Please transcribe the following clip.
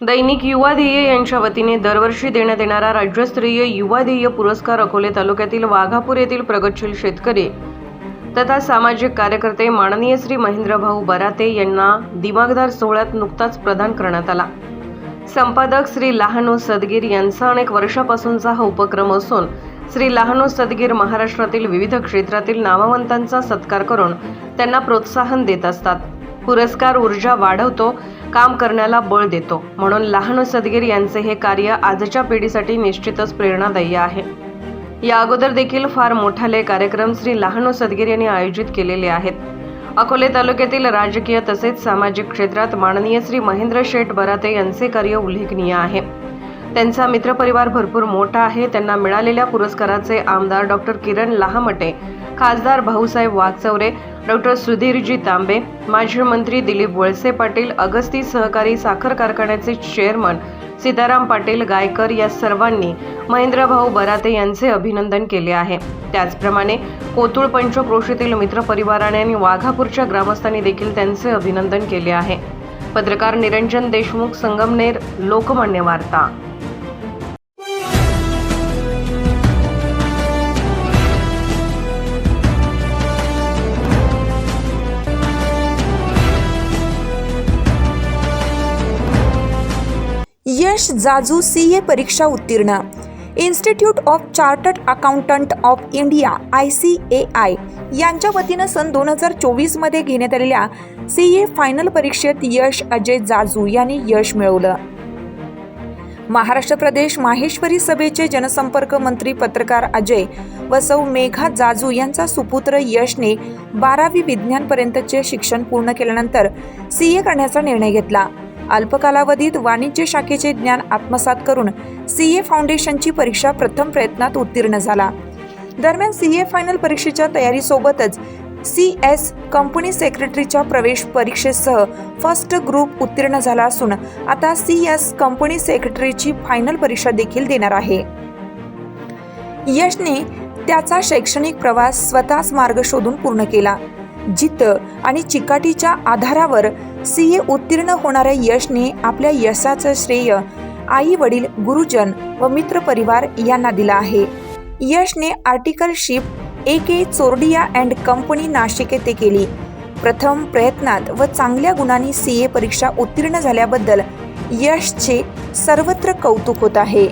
दैनिक युवा ध्येय यांच्या वतीने दरवर्षी देण्यात येणारा राज्यस्तरीय युवा ध्येय पुरस्कार अकोले तालुक्यातील वाघापूर येथील प्रगतशील शेतकरी तथा सामाजिक कार्यकर्ते माननीय श्री महेंद्रभाऊ बराते यांना दिमागदार सोहळ्यात नुकताच प्रदान करण्यात आला. संपादक श्री लहानू सदगीर यांचा अनेक वर्षापासूनचा हा उपक्रम असून श्री लहानू सदगीर महाराष्ट्रातील विविध क्षेत्रातील नामवंतांचा सत्कार करून त्यांना प्रोत्साहन देत असतात. पुरस्कार ऊर्जा वाढवतो काम करण्याला बळ देतो. म्हणून लहानू सदगीर यांचे हे कार्य आजच्या पिढीसाठी निश्चितच प्रेरणादायी आहे. या अगोदर देखील फार मोठाले कार्यक्रम श्री लहानू सदगीर यांनी आयोजित केलेले आहेत. अकोले तालुक्यातील राजकीय तसेच सामाजिक क्षेत्रात माननीय श्री महेंद्र शेठ बराते यांचे कार्य उल्लेखनीय आहे. त्यांचा मित्रपरिवार भरपूर मोठा आहे. त्यांना मिळालेल्या पुरस्काराचे आमदार डॉक्टर किरण लहामटे खासदार भाऊसाहेब वाचवरे डॉक्टर सुधीरजी तांबे माजी मंत्री दिलीप वळसे पाटील अगस्ती सहकारी साखर कारखान्याचे चेअरमन सीताराम पाटील गायकर या सर्वांनी महेंद्रभाऊ बराते यांचे अभिनंदन केले आहे. त्याचप्रमाणे कोतुळ पंचक्रोशीतील मित्रपरिवाराने आणि वाघापूरच्या ग्रामस्थांनी देखील त्यांचे अभिनंदन केले आहे. पत्रकार निरंजन देशमुख संगमनेर लोकमान्य वार्ता. यश जाजू सी ए परीक्षा उत्तीर्ण. Institute of chartered accountant of India I C A I यांच्या वतीनं सन दोन हजार चोवीसमध्ये घेण्यात आलेल्या सी ए फायनल परीक्षेत यश अजय जाजू यांनी यश मिळवलं. महाराष्ट्र प्रदेश माहेश्वरी सभेचे जनसंपर्क मंत्री पत्रकार अजय व सौ मेघा जाजू यांचा सुपुत्र यशने बारावी विज्ञानपर्यंतचे शिक्षण पूर्ण केल्यानंतर सी ए करण्याचा निर्णय घेतला. अल्पकालावधीत वाणिज्य शाखेचे ज्ञान आत्मसात करून सी ए फाउंडेशनची परीक्षा प्रथम प्रयत्नात उत्तीर्ण झाला. दरम्यान सी ए फायनल परीक्षेच्या तयारीसोबतच सी एस कंपनी सेक्रेटरीच्या प्रवेश परीक्षेसह फर्स्ट ग्रुप उत्तीर्ण झाला असून आता सी एस कंपनी सेक्रेटरीची फायनल परीक्षा देखील देणार आहे. यशने त्याचा शैक्षणिक प्रवास स्वतःच मार्ग शोधून पूर्ण केला. जिद्द आणि चिकाटीच्या आधारावर सी ए उत्तीर्ण होणाऱ्या यशने आपल्या यशाचं श्रेय आई वडील गुरुजन व मित्र परिवार यांना दिला आहे. यशने articleship A K Chordia and company Nashik येथे केली. प्रथम प्रयत्नात व चांगल्या गुणांनी सी ए परीक्षा उत्तीर्ण झाल्याबद्दल यशचे सर्वत्र कौतुक होत आहे.